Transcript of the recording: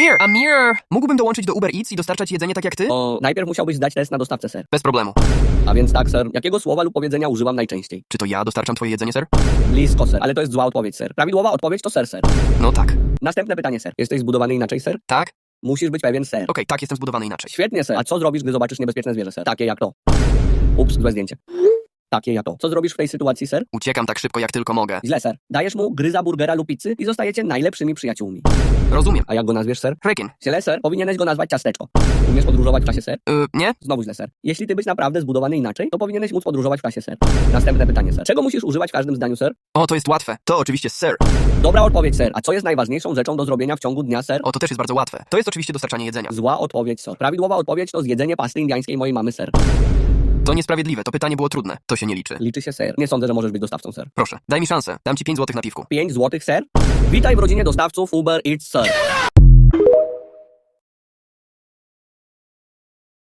Amir! Amir! Mógłbym dołączyć do Uber Eats i dostarczać jedzenie tak jak ty? O, najpierw musiałbyś zdać test na dostawcę, ser. Bez problemu. A więc tak, ser. Jakiego słowa lub powiedzenia używam najczęściej? Czy to ja dostarczam twoje jedzenie, ser? Blisko, ser. Ale to jest zła odpowiedź, ser. Prawidłowa odpowiedź to ser, ser. No tak. Następne pytanie, ser. Jesteś zbudowany inaczej, ser? Tak? Musisz być pewien, ser. Okej, tak, jestem zbudowany inaczej. Świetnie, ser. A co zrobisz, gdy zobaczysz niebezpieczne zwierzę, ser? Takie jak to. Ups, złe zdjęcie. Takie jak to. Co zrobisz w tej sytuacji, ser? Uciekam tak szybko, jak tylko mogę. Źle, ser. Dajesz mu gryza burgera lub pizzy i zostajecie najlepszymi przyjaciółmi. Rozumiem. A jak go nazwiesz, ser? Rekin. Źle, ser. Powinieneś go nazwać ciasteczko. Umiesz podróżować w czasie, ser? Y, nie? Znowu źle, ser. Jeśli ty byś naprawdę zbudowany inaczej, to powinieneś móc podróżować w czasie, ser. Następne pytanie, ser. Czego musisz używać w każdym zdaniu, ser? O, to jest łatwe. To oczywiście ser. Dobra odpowiedź, ser. A co jest najważniejszą rzeczą do zrobienia w ciągu dnia, ser? O, to też jest bardzo łatwe. To jest oczywiście dostarczanie jedzenia. Zła odpowiedź, sir. Prawidłowa odpowiedź to zjedzenie pasty indiańskiej mojej mamy, ser. To niesprawiedliwe, to pytanie było trudne. To się nie liczy. Liczy się, ser. Nie sądzę, że możesz być dostawcą, ser. Proszę, daj mi szansę. Dam ci 5 złotych na piwku. 5 złotych, ser. Witaj w rodzinie dostawców Uber Eats, ser.